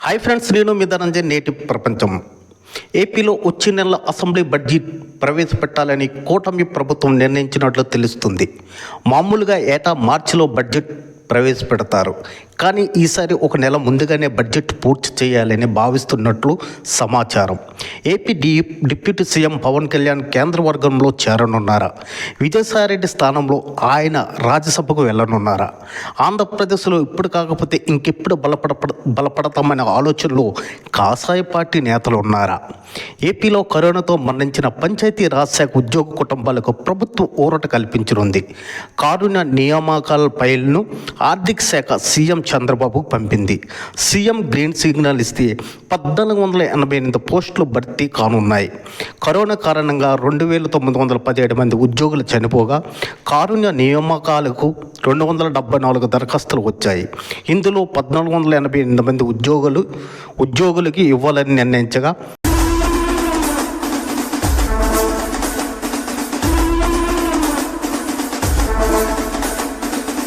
Hi friends నేను మీ ధనంజయ్ నేటి ప్రపంచం. ఏపీలో వచ్చే నెల అసెంబ్లీ బడ్జెట్ ప్రవేశపెట్టాలని కూటమి ప్రభుత్వం నిర్ణయించినట్లు తెలుస్తుంది. మామూలుగా ఏటా మార్చిలో బడ్జెట్ ప్రవేశపెడతారు. కానీ ఈసారి ఒక నెల ముందుగానే బడ్జెట్ పూర్తి చేయాలని భావిస్తున్నట్లు సమాచారం. AP D deputy CM Pawan Kalyan కేంద్ర వర్గంలో చేరనున్నారా? విజయసాయిరెడ్డి స్థానంలో ఆయన రాజ్యసభకు వెళ్ళనున్నారా? ఆంధ్రప్రదేశ్లో ఇప్పుడు కాకపోతే ఇంకెప్పుడు బలపడ బలపడతామనే ఆలోచనలో కాషాయ పార్టీ నేతలు ఉన్నారా? ఏపీలో కరోనాతో మరణించిన పంచాయతీ రాజ్ శాఖ ఉద్యోగ కుటుంబాలకు ప్రభుత్వం ఊరట కల్పించనుంది. కారుణ్య నియామకాల ఫైల్ను ఆర్థిక శాఖ సీఎం చంద్రబాబు పంపింది. సీఎం గ్రీన్ సిగ్నల్ ఇస్తే పద్నాలుగు వందల ఎనభై ఎనిమిది పోస్టులు భర్తీ కానున్నాయి. కరోనా కారణంగా రెండు వేల తొమ్మిది వందల పదిహేడు మంది ఉద్యోగులు చనిపోగా కారుణ్య నియామకాలకు రెండు వందల డెబ్బై నాలుగు దరఖాస్తులు వచ్చాయి. ఇందులో పద్నాలుగు వందల ఎనభై ఎనిమిది మంది ఉద్యోగులు ఉద్యోగులకి ఇవ్వాలని నిర్ణయించగా